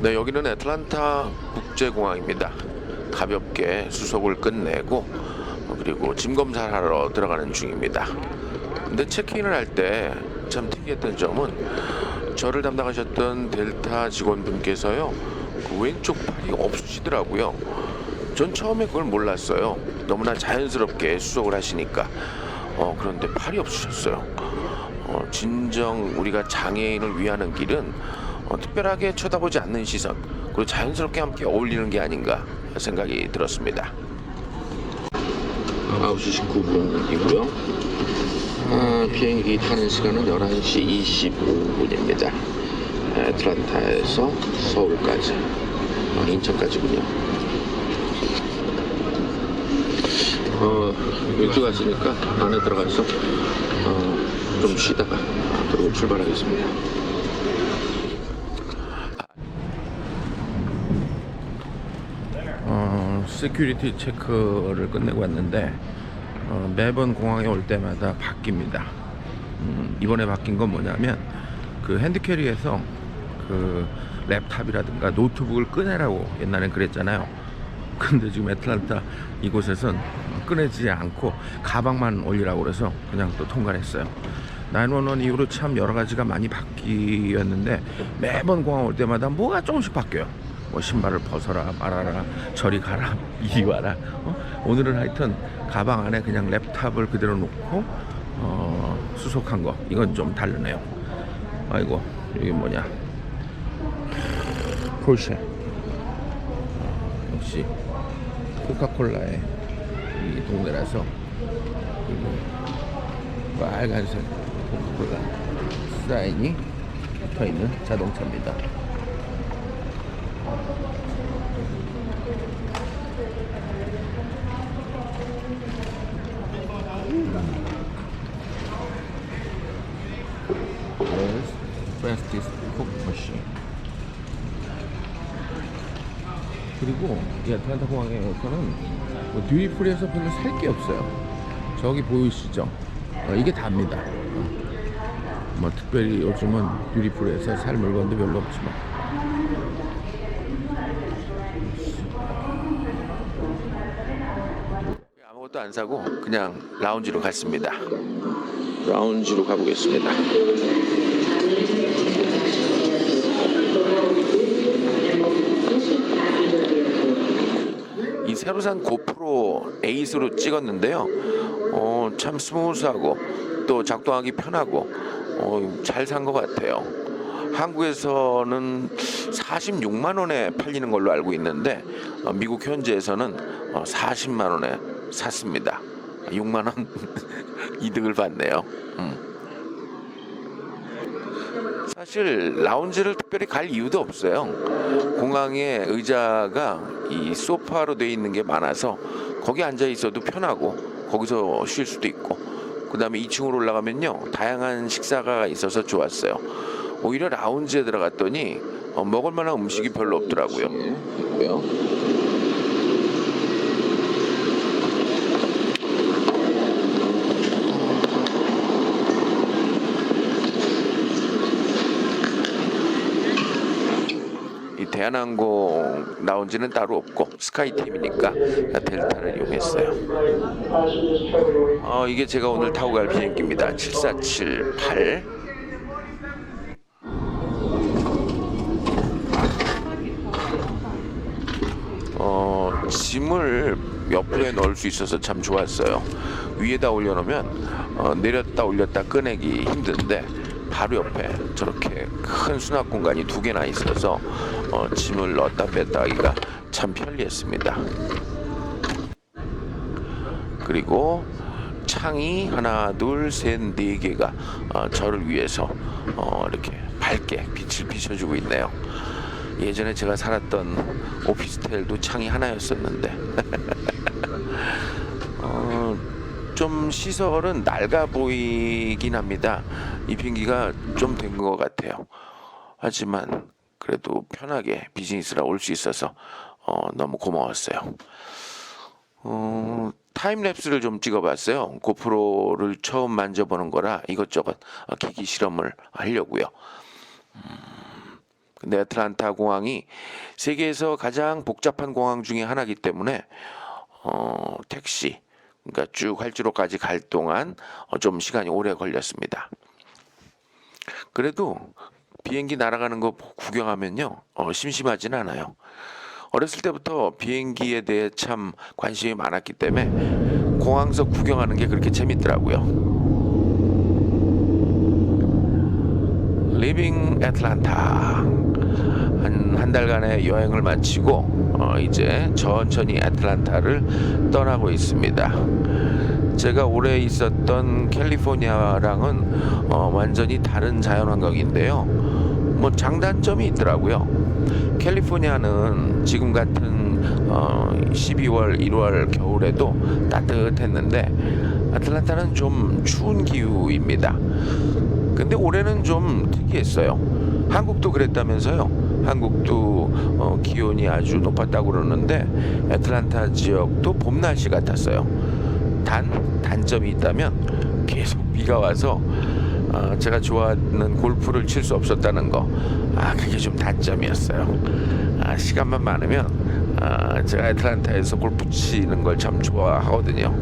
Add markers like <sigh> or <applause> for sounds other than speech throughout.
네, 여기는 애틀란타 국제공항입니다. 가볍게 수속을 끝내고 어, 그리고 짐 검사를 하러 들어가는 중입니다. 근데 체크인을 할 때 참 특이했던 점은 저를 담당하셨던 델타 직원분께서요 그 왼쪽 팔이 없으시더라고요. 전 처음에 그걸 몰랐어요. 너무나 자연스럽게 수속을 하시니까. 어, 그런데 팔이 없으셨어요. 어, 진정 우리가 장애인을 위하는 길은 어, 특별하게 쳐다보지 않는 시선 그리고 자연스럽게 함께 어울리는 게 아닌가 생각이 들었습니다. 9시 19분이고요. 아, 비행기 타는 시간은 11시 25분입니다. 애틀란타에서 서울까지, 어, 인천까지군요. 어, 일찍 왔으니까 안에 들어가서 어, 좀 쉬다가 아, 그리고 출발하겠습니다. 어, 세큐리티 체크를 끝내고 왔는데 어, 매번 공항에 올 때마다 바뀝니다. 음, 이번에 바뀐 건 뭐냐면 그 핸드캐리에서 그 랩탑이라든가 노트북을 꺼내라고 옛날엔 그랬잖아요. 근데 지금 애틀란타 이곳에선 꺼내지 않고 가방만 올리라고 그래서 그냥 또 통과를 했어요. 911 이후로 참 여러 가지가 많이 바뀌었는데 매번 공항 올 때마다 뭐가 조금씩 바뀌어요. 뭐 신발을 벗어라 말아라 저리 가라 <laughs> 이리 와라. 어? 오늘은 하여튼 가방 안에 그냥 랩탑을 그대로 놓고 어, 수속한 거. 이건 좀 다르네요. 아이고 이게 뭐냐. 폴쉐. 어, 역시 코카콜라의 이 동네라서 이 빨간색 코카콜라 사인이 붙어있는 자동차입니다 There's fastest cook machine. 그리고 이 아틀란타 공항에서는 뭐 듀리프리에서 별로 살 게 없어요. 저기 보이시죠? 어, 이게 답니다. 어. 뭐 특별히 요즘은 듀리프리에서 살 물건도 별로 없지만. 아무것도 안 사고 그냥 라운지로 갔습니다. 라운지로 가보겠습니다. 이 새로 산 고프로 에이스로 찍었는데요. 어, 참 스무스하고 또 작동하기 편하고 어, 잘산 것 같아요. 한국에서는 46만 원에 팔리는 걸로 알고 있는데 어, 미국 현지에서는 어, 40만 원에 샀습니다. 6만 원 <laughs> 이득을 봤네요. 음. 사실 라운지를 특별히 갈 이유도 없어요. 공항에 의자가 이 소파로 돼 있는 게 많아서 거기 앉아 있어도 편하고 거기서 쉴 수도 있고 그 다음에 2층으로 올라가면요 다양한 식사가 있어서 좋았어요. 오히려 라운지에 들어갔더니 어, 먹을 만한 음식이 별로 없더라고요. 있고요. 이 대한항공 라운지는 따로 없고 스카이팀이니까 델타를 이용했어요. 어, 이게 제가 오늘 타고 갈 비행기입니다. 7478. 어, 짐을 옆에 넣을 수 있어서 참 좋았어요. 위에다 올려놓으면 어, 내렸다 올렸다 꺼내기 힘든데 바로 옆에 저렇게 큰 수납 공간이 두 개나 있어서 어, 짐을 넣었다 뺐다 하기가 참 편리했습니다. 그리고 창이 하나, 둘, 셋, 네 개가 어, 저를 위해서 어, 이렇게 밝게 빛을 비춰주고 있네요. 예전에 제가 살았던 오피스텔도 창이 하나였었는데 어, <laughs> 좀 시설은 낡아 보이긴 합니다. 이 비행기가 좀 된 것 같아요. 하지만 그래도 편하게 비즈니스라 올 수 있어서 어, 너무 고마웠어요. 어, 타임랩스를 좀 찍어봤어요. 고프로를 처음 만져보는 거라 이것저것 어, 기기 실험을 하려고요. 음, 근데 애틀란타 공항이 세계에서 가장 복잡한 공항 중에 하나이기 때문에 어, 택시 그러니까 쭉 활주로까지 갈 동안 어, 좀 시간이 오래 걸렸습니다. 그래도 비행기 날아가는 거 구경하면요 어, 심심하진 않아요. 어렸을 때부터 비행기에 대해 참 관심이 많았기 때문에 공항서 구경하는 게 그렇게 재밌더라고요. 리빙 애틀란타 한, 한 달간의 여행을 마치고 어, 이제 천천히 애틀란타를 떠나고 있습니다. 제가 오래 있었던 캘리포니아랑은 어, 완전히 다른 자연환경인데요. 뭐 장단점이 있더라고요. 캘리포니아는 지금 같은 어, 12월, 1월 겨울에도 따뜻했는데 아틀란타는 좀 추운 기후입니다. 근데 올해는 좀 특이했어요. 한국도 그랬다면서요. 한국도 어, 기온이 아주 높았다고 그러는데 애틀란타 지역도 봄 날씨 같았어요. 단 단점이 있다면 계속 비가 와서 어, 제가 좋아하는 골프를 칠 수 없었다는 거. 아 그게 좀 단점이었어요. 아, 시간만 많으면 아, 제가 애틀란타에서 골프 치는 걸 참 좋아하거든요.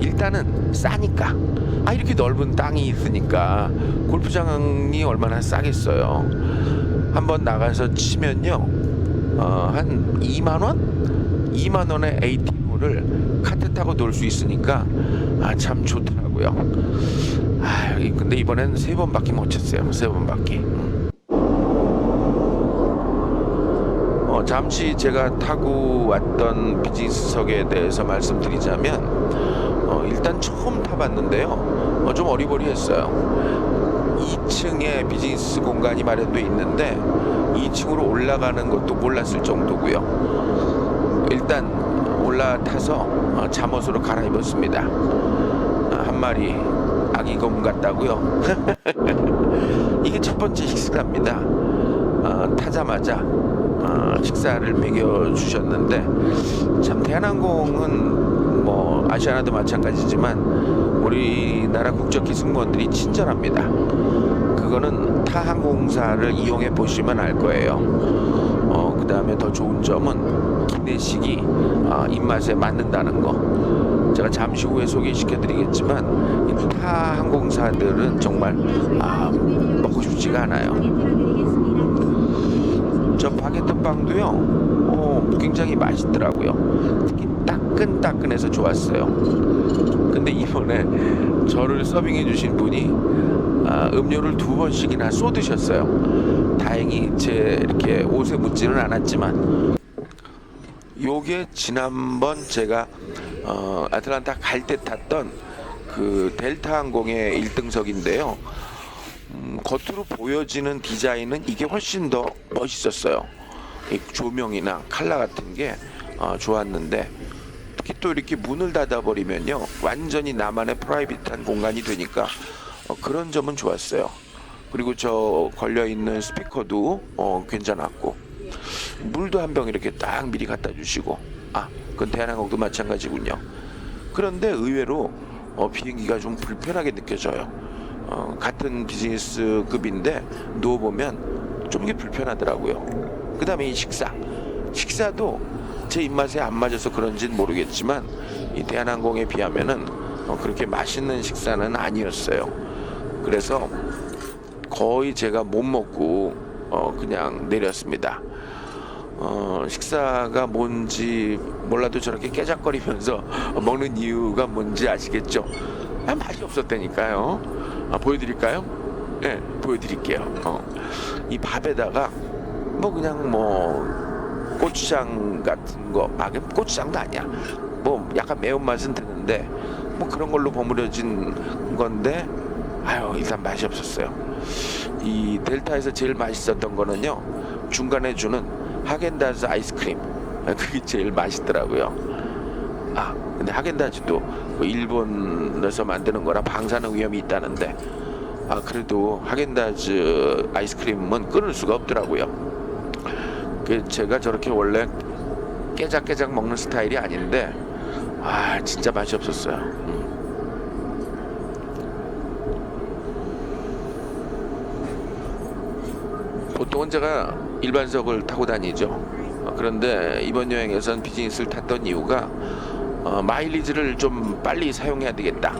일단은 싸니까. 아 이렇게 넓은 땅이 있으니까 골프장이 얼마나 싸겠어요. 한번 나가서 치면요, 어, 한 2만 원, 2만 원의 ATM을 카트 타고 놀 수 있으니까 아 참 좋더라고요. 아 근데 이번엔 세 번밖에 못 쳤어요. 세 번밖에. 음. 어, 잠시 제가 타고 왔던 비즈니스석에 대해서 말씀드리자면 어, 일단 처음 타봤는데요. 어, 좀 어리버리했어요. 2층에 비즈니스 공간이 마련돼 있는데 2층으로 올라가는 것도 몰랐을 정도고요. 일단 올라타서 어, 잠옷으로 갈아입었습니다. 아, 한 마리 아기 검 같다고요. <laughs> 이게 첫 번째 식사입니다. 어, 타자마자 어, 식사를 먹여 주셨는데 참 대한항공은 뭐 아시아나도 마찬가지지만 우리나라 국적 기 승무원들이 친절합니다. 그거는 타 항공사를 이용해 보시면 알 거예요. 어, 그 다음에 더 좋은 점은 기내식이 어, 입맛에 맞는다는 거. 제가 잠시 후에 소개시켜 드리겠지만 이타 항공사들은 정말 아, 먹고 싶지가 않아요. 저 바게트 빵도요, 어, 굉장히 맛있더라고요. 특히 따끈따끈해서 좋았어요. 근데 이번에 저를 서빙해 주신 분이 아, 음료를 두 번씩이나 쏟으셨어요. 다행히 제 이렇게 옷에 묻지는 않았지만 요게 지난번 제가 어, 아틀란타 갈 때 탔던 그 델타 항공의 1등석인데요. 음, 겉으로 보여지는 디자인은 이게 훨씬 더 멋있었어요. 이 조명이나 칼라 같은 게 어, 좋았는데 특히 또 이렇게 문을 닫아버리면요 완전히 나만의 프라이빗한 공간이 되니까 어, 그런 점은 좋았어요. 그리고 저 걸려 있는 스피커도 어, 괜찮았고 물도 한 병 이렇게 딱 미리 갖다 주시고 아 그건 대한항공도 마찬가지군요. 그런데 의외로 어, 비행기가 좀 불편하게 느껴져요. 어, 같은 비즈니스급인데 누워 보면 좀 이게 불편하더라고요. 그 다음에 이 식사. 식사도 제 입맛에 안 맞아서 그런지는 모르겠지만 이 대한항공에 비하면은 어, 그렇게 맛있는 식사는 아니었어요. 그래서 거의 제가 못 먹고 어, 그냥 내렸습니다. 어, 식사가 뭔지 몰라도 저렇게 깨작거리면서 <laughs> 먹는 이유가 뭔지 아시겠죠? 아, 맛이 없었다니까요. 아, 보여드릴까요? 네, 보여드릴게요. 어. 이 밥에다가 뭐 그냥 뭐 고추장 같은 거, 아, 고추장도 아니야. 뭐 약간 매운맛은 드는데 뭐 그런 걸로 버무려진 건데 아유 일단 맛이 없었어요. 이 델타에서 제일 맛있었던 거는요 중간에 주는 하겐다즈 아이스크림 그게 제일 맛있더라고요. 아 근데 하겐다즈도 뭐 일본에서 만드는 거라 방사능 위험이 있다는데 아 그래도 하겐다즈 아이스크림은 끊을 수가 없더라고요. 그 제가 저렇게 원래 깨작깨작 먹는 스타일이 아닌데 아 진짜 맛이 없었어요. 음. 보통은 제가 일반석을 타고 다니죠. 어, 그런데 이번 여행에선 비즈니스를 탔던 이유가 어, 마일리지를 좀 빨리 사용해야 되겠다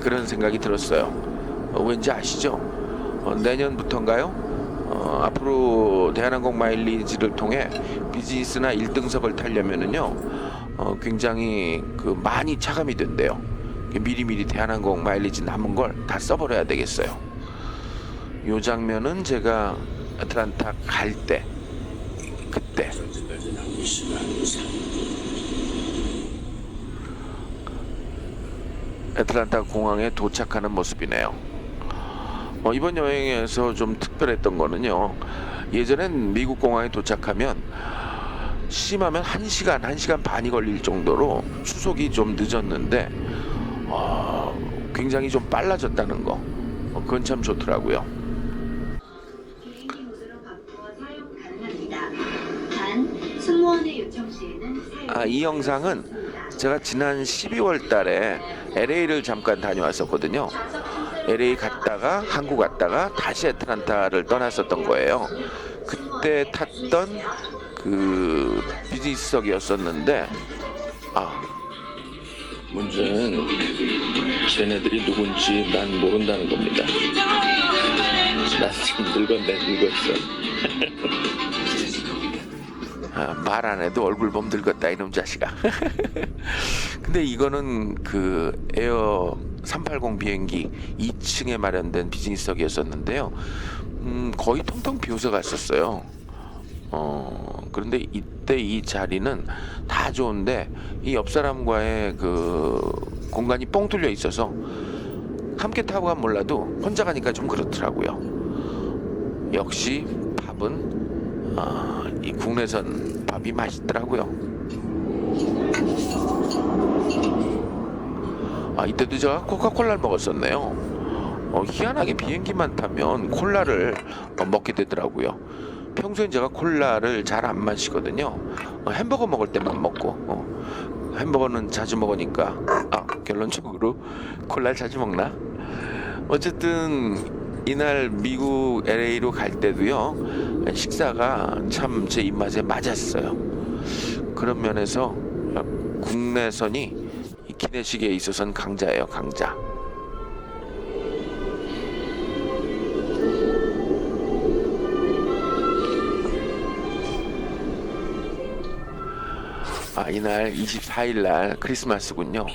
그런 생각이 들었어요. 어, 왠지 아시죠? 어, 내년부터인가요? 어, 앞으로 대한항공 마일리지를 통해 비즈니스나 1등석을 타려면은요 어, 굉장히 그 많이 차감이 된대요. 미리미리 대한항공 마일리지 남은 걸 다 써버려야 되겠어요. 요 장면은 제가 애틀란타 갈 때 그때 애틀란타 공항에 도착하는 모습이네요. 어, 이번 여행에서 좀 특별했던 거는요. 예전엔 미국 공항에 도착하면 심하면 1시간, 1시간 반이 걸릴 정도로 수속이 좀 늦었는데 어, 굉장히 좀 빨라졌다는 거. 어, 그건 참 좋더라고요. 아, 이 영상은 제가 지난 12월 달에 LA를 잠깐 다녀왔었거든요. LA 갔다가 한국 갔다가 다시 애틀란타를 떠났었던 거예요. 그때 탔던 그 비즈니스석이었었는데 아 문제는 쟤네들이 누군지 난 모른다는 겁니다. 나 지금 늙었네 늙었어. <laughs> 아, 말안 해도 얼굴 보면 늙었다 이놈 자식아. <laughs> 근데 이거는 그 에어 380 비행기 2층에 마련된 비즈니스석이었었는데요. 음, 거의 텅텅 비어서 갔었어요. 어, 그런데 이때 이 자리는 다 좋은데 이 옆 사람과의 그 공간이 뻥 뚫려 있어서 함께 타고 가면 몰라도 혼자 가니까 좀 그렇더라고요. 역시 밥은 아, 이 국내선 밥이 맛있더라고요. 아 이때도 제가 코카콜라를 먹었었네요. 어, 희한하게 비행기만 타면 콜라를 어, 먹게 되더라고요. 평소엔 제가 콜라를 잘 안 마시거든요. 어, 햄버거 먹을 때만 먹고 어, 햄버거는 자주 먹으니까 아 결론적으로 콜라를 자주 먹나? 어쨌든 이날 미국 LA로 갈 때도요 식사가 참 제 입맛에 맞았어요. 그런 면에서 국내선이 이 기내식에 있어서는 강자예요, 강자. 아, 이날 24일 날 크리스마스군요.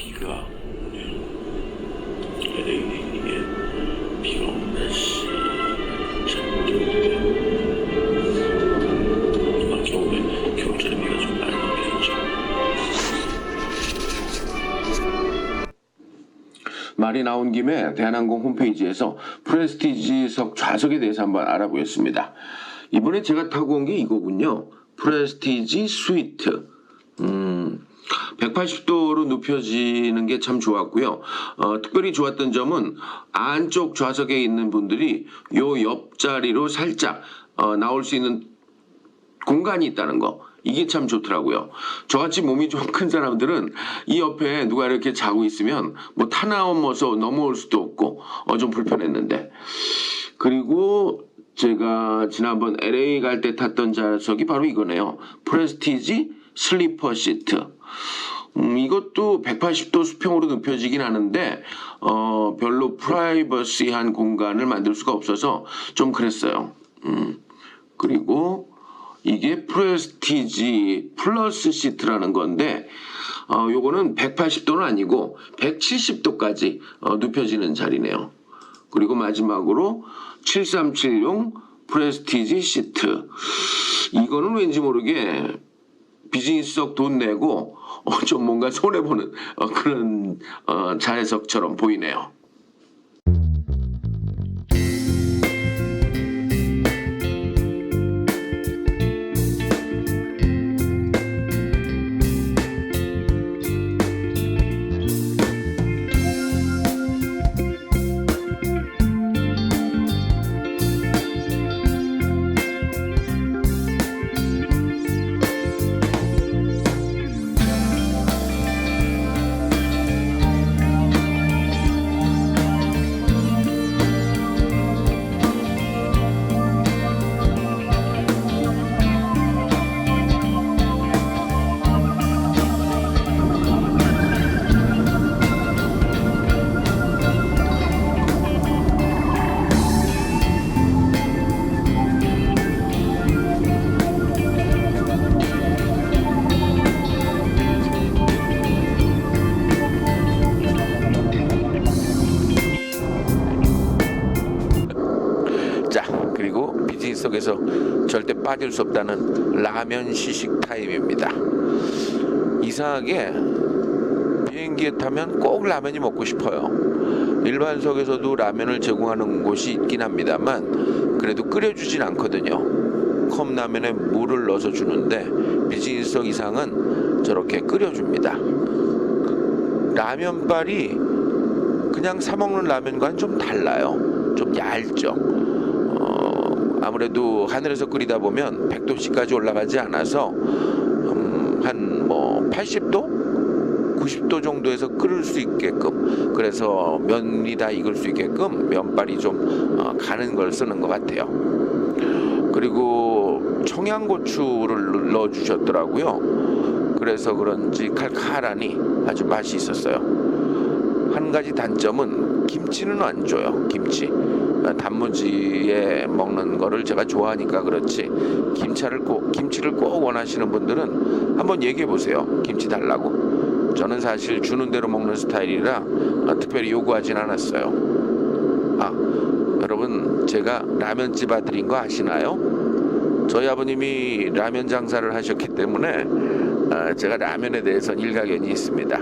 나온 김에 대한항공 홈페이지에서 프레스티지석 좌석에 대해서 한번 알아보겠습니다. 이번에 제가 타고 온 게 이거군요. 프레스티지 스위트. 음, 180도로 눕혀지는 게 참 좋았고요. 어, 특별히 좋았던 점은 안쪽 좌석에 있는 분들이 요 옆자리로 살짝 어, 나올 수 있는 공간이 있다는 거. 이게 참 좋더라고요. 저같이 몸이 좀 큰 사람들은 이 옆에 누가 이렇게 자고 있으면 뭐 타나오면서 넘어올 수도 없고 어 좀 불편했는데 그리고 제가 지난번 LA 갈 때 탔던 좌석이 바로 이거네요. 프레스티지 슬리퍼 시트. 음, 이것도 180도 수평으로 눕혀지긴 하는데 어, 별로 프라이버시한 공간을 만들 수가 없어서 좀 그랬어요. 음, 그리고 이게 프레스티지 플러스 시트라는 건데 어, 요거는 180도는 아니고 170도까지 어, 눕혀지는 자리네요. 그리고 마지막으로 7370 프레스티지 시트. 이거는 왠지 모르게 비즈니스석 돈 내고 어, 좀 뭔가 손해 보는 어, 그런 어, 자해석처럼 보이네요. 빠질 수 없다는 라면 시식 타임입니다. 이상하게 비행기에 타면 꼭 라면이 먹고 싶어요. 일반석에서도 라면을 제공하는 곳이 있긴 합니다만 그래도 끓여주진 않거든요. 컵라면에 물을 넣어서 주는데 비즈니스석 이상은 저렇게 끓여줍니다. 라면발이 그냥 사 먹는 라면과는 좀 달라요. 좀 얇죠. 어, 아무래도 하늘에서 끓이다 보면 100도씨까지 올라가지 않아서 음, 한뭐 80도, 90도 정도에서 끓을 수 있게끔 그래서 면이 다 익을 수 있게끔 면발이 좀 어, 가는 걸 쓰는 것 같아요. 그리고 청양고추를 넣어 주셨더라고요. 그래서 그런지 칼칼하니 아주 맛이 있었어요. 한 가지 단점은 김치는 안 줘요. 김치. 아, 단무지에 먹는 거를 제가 좋아하니까 그렇지 김차를 꼭 김치를 꼭 원하시는 분들은 한번 얘기해 보세요. 김치 달라고. 저는 사실 주는 대로 먹는 스타일이라 아, 특별히 요구하진 않았어요. 아 여러분 제가 라면집 아들인 거 아시나요? 저희 아버님이 라면 장사를 하셨기 때문에 아, 제가 라면에 대해서는 일가견이 있습니다.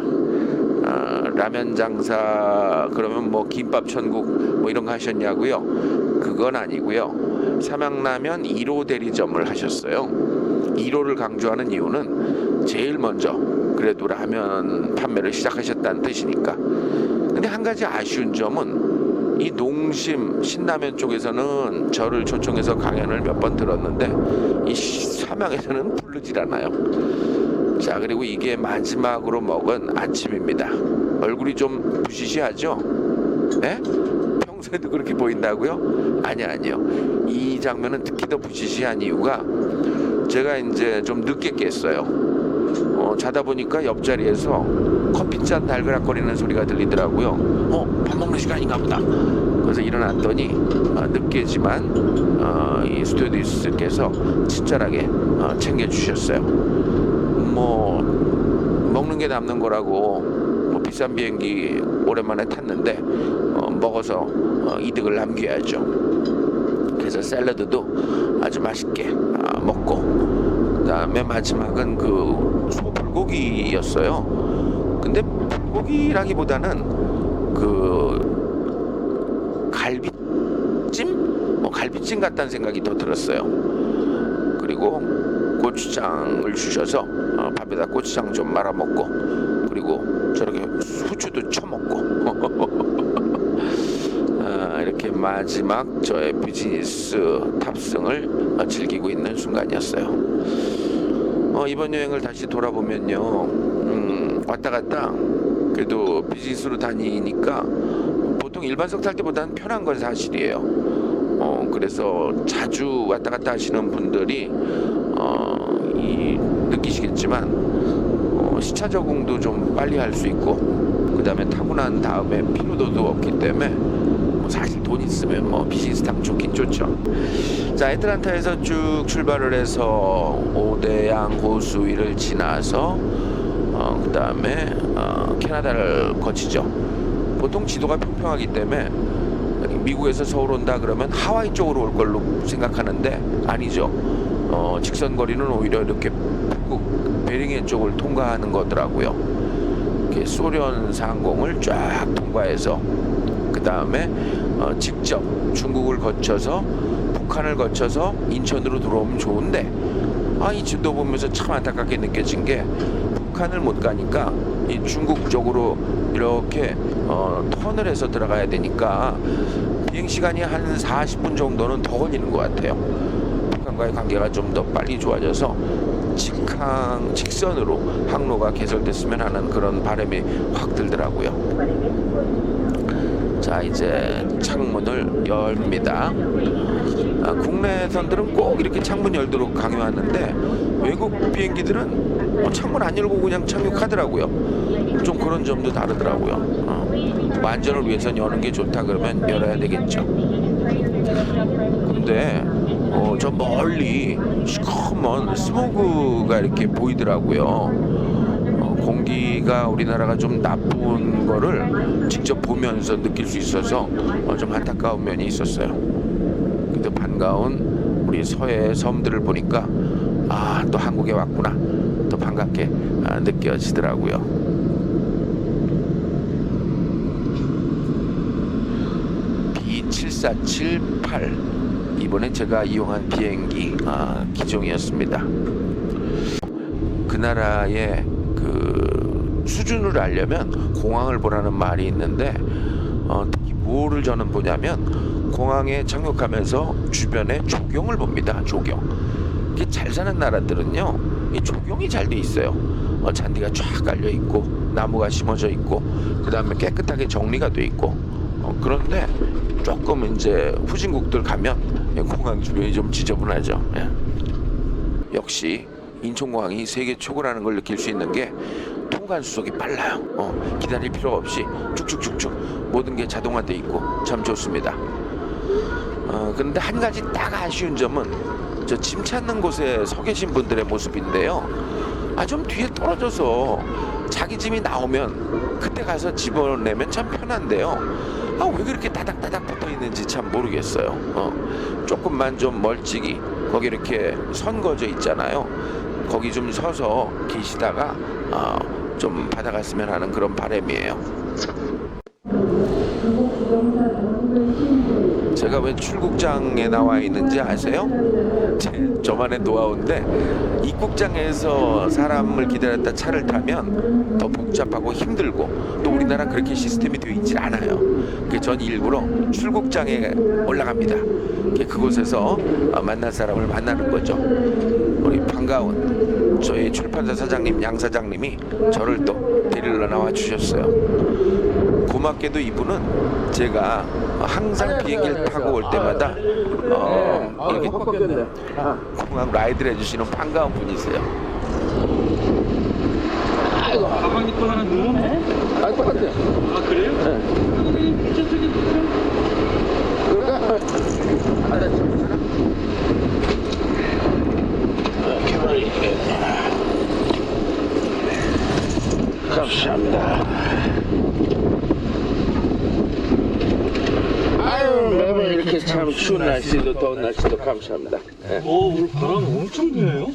아, 라면 장사 그러면 뭐 김밥 천국 뭐 이런 거 하셨냐고요? 그건 아니고요. 삼양라면 1호 대리점을 하셨어요. 1호를 강조하는 이유는 제일 먼저 그래도 라면 판매를 시작하셨다는 뜻이니까. 근데 한 가지 아쉬운 점은 이 농심 신라면 쪽에서는 저를 초청해서 강연을 몇 번 들었는데 이 삼양에서는 부르질 않아요. 자 그리고 이게 마지막으로 먹은 아침입니다. 얼굴이 좀 부시시하죠? 예? 평소에도 그렇게 보인다고요? 아니 아니요. 이 장면은 특히 더 부시시한 이유가 제가 이제 좀 늦게 깼어요. 어, 자다 보니까 옆자리에서 커피잔 달그락거리는 소리가 들리더라고요. 어, 밥 먹는 시간인가 보다. 그래서 일어났더니 어, 늦게지만 어, 이 스튜디오스께서 친절하게 어, 챙겨주셨어요. 뭐 먹는 게 남는 거라고 뭐 비싼 비행기 오랜만에 탔는데 어, 먹어서 어, 이득을 남겨야죠. 그래서 샐러드도 아주 맛있게 아, 먹고 그다음에 마지막은 그 소불고기였어요. 근데 불고기라기보다는 그 갈비찜, 뭐 갈비찜 같다는 생각이 더 들었어요. 그리고 고추장을 주셔서 어, 밥에다 고추장 좀 말아 먹고 그리고 저렇게 후추도 쳐먹고 <laughs> 아, 이렇게 마지막 저의 비즈니스 탑승을 어, 즐기고 있는 순간이었어요. 어, 이번 여행을 다시 돌아보면요, 음, 왔다 갔다 그래도 비즈니스로 다니니까 보통 일반석 탈 때보다는 편한 건 사실이에요. 어, 그래서 자주 왔다 갔다 하시는 분들이 어, 이, 느끼시겠지만 어, 시차 적응도 좀 빨리 할 수 있고 그 다음에 타고 난 다음에 피로도도 없기 때문에 뭐 사실 돈 있으면 뭐 비즈니스 타면 좋긴 좋죠. 자 애틀란타에서 쭉 출발을 해서 오대양 호수 위를 지나서 어, 그 다음에 어, 캐나다를 거치죠. 보통 지도가 평평하기 때문에 미국에서 서울 온다 그러면 하와이 쪽으로 올 걸로 생각하는데 아니죠. 어, 직선 거리는 오히려 이렇게 베링해 쪽을 통과하는 거더라고요. 이렇게 소련 상공을 쫙 통과해서 그 다음에 어, 직접 중국을 거쳐서 북한을 거쳐서 인천으로 들어오면 좋은데 아 이 지도 보면서 참 안타깝게 느껴진 게 북한을 못 가니까 이 중국 쪽으로 이렇게 어, 턴을 해서 들어가야 되니까 비행 시간이 한 40분 정도는 더 걸리는 것 같아요. 북한과의 관계가 좀 더 빨리 좋아져서 직항 직선으로 항로가 개설됐으면 하는 그런 바람이 확 들더라고요. 자 이제 창문을 열입니다. 아, 국내선들은 꼭 이렇게 창문 열도록 강요하는데 외국 비행기들은 어, 창문 안 열고 그냥 착륙하더라고요. 좀 그런 점도 다르더라고요. 어, 안전을 위해선 여는 게 좋다 그러면 열어야 되겠죠. 근데 어, 저 멀리 시커먼 스모그가 이렇게 보이더라고요. 어, 공기가 우리나라가 좀 나쁜 거를 직접 보면서 느낄 수 있어서 어, 좀 안타까운 면이 있었어요. 그래도 반가운 우리 서해 섬들을 보니까 아 또 한국에 왔구나 또 반갑게 아, 느껴지더라고요. B7478 이번에 제가 이용한 비행기 아, 기종이었습니다. 그 나라의 그 수준을 알려면 공항을 보라는 말이 있는데 어, 뭐를 저는 보냐면 공항에 착륙하면서 주변에 조경을 봅니다. 조경. 이게 잘 사는 나라들은요, 이 조경이 잘 돼 있어요. 어, 잔디가 쫙 깔려 있고 나무가 심어져 있고 그 다음에 깨끗하게 정리가 돼 있고 어, 그런데 조금 이제 후진국들 가면 예, 공항 주변이 좀 지저분하죠. 예. 역시 인천공항이 세계 최고라는 걸 느낄 수 있는 게 통관 수속이 빨라요. 어, 기다릴 필요 없이 쭉쭉쭉쭉 모든 게 자동화돼 있고 참 좋습니다. 어, 그런데 한 가지 딱 아쉬운 점은 저 짐 찾는 곳에 서 계신 분들의 모습인데요. 아 좀 뒤에 떨어져서 자기 짐이 나오면 그때 가서 집어내면 참 편한데요. 아 왜 그렇게 다닥다닥 붙어 있는지 참 모르겠어요. 어, 조금만 좀 멀찍이 거기 이렇게 선 거져 있잖아요. 거기 좀 서서 계시다가 어, 좀 받아갔으면 하는 그런 바람이에요. 제가 왜 출국장에 나와 있는지 아세요? 제, 저만의 노하우인데 입국장에서 사람을 기다렸다 차를 타면 더 복잡하고 힘들고 또 우리나라 그렇게 시스템이 되어 있질 않아요. 전 일부러 출국장에 올라갑니다. 그곳에서 어, 만날 사람을 만나는 거죠. 우리 반가운 저희 출판사 사장님 양 사장님이 저를 또 데리러 나와 주셨어요. 고맙게도 이분은 제가 항상 비행기를 타고 올 때마다 어, 이렇게 공항 라이드를 해주시는 반가운 분이세요. 가방이 또 하나 늘었네? 아, 똑같아요. 아 그래요? 한국인 저쪽에 보면 감사합니다. 아유, 매번 이렇게 참 추운 날씨도 더운 날씨도 감사합니다. 오 오늘 바람 엄청 부네요?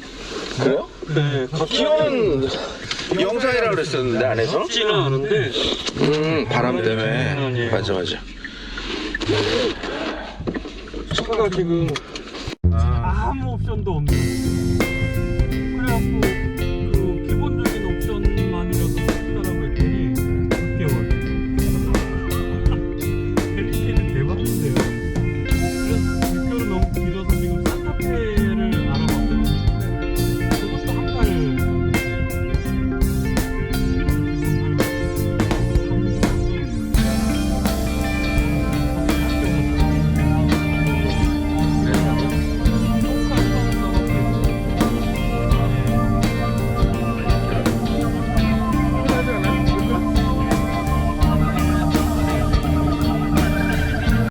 그래요? 네 기온은 영상이라 그랬었는데 안에서? 덥지는 않은데 음, 바람 때문에. 아니에요. 맞아, 맞아. 차가 지금 아무 옵션도 없네 그래갖고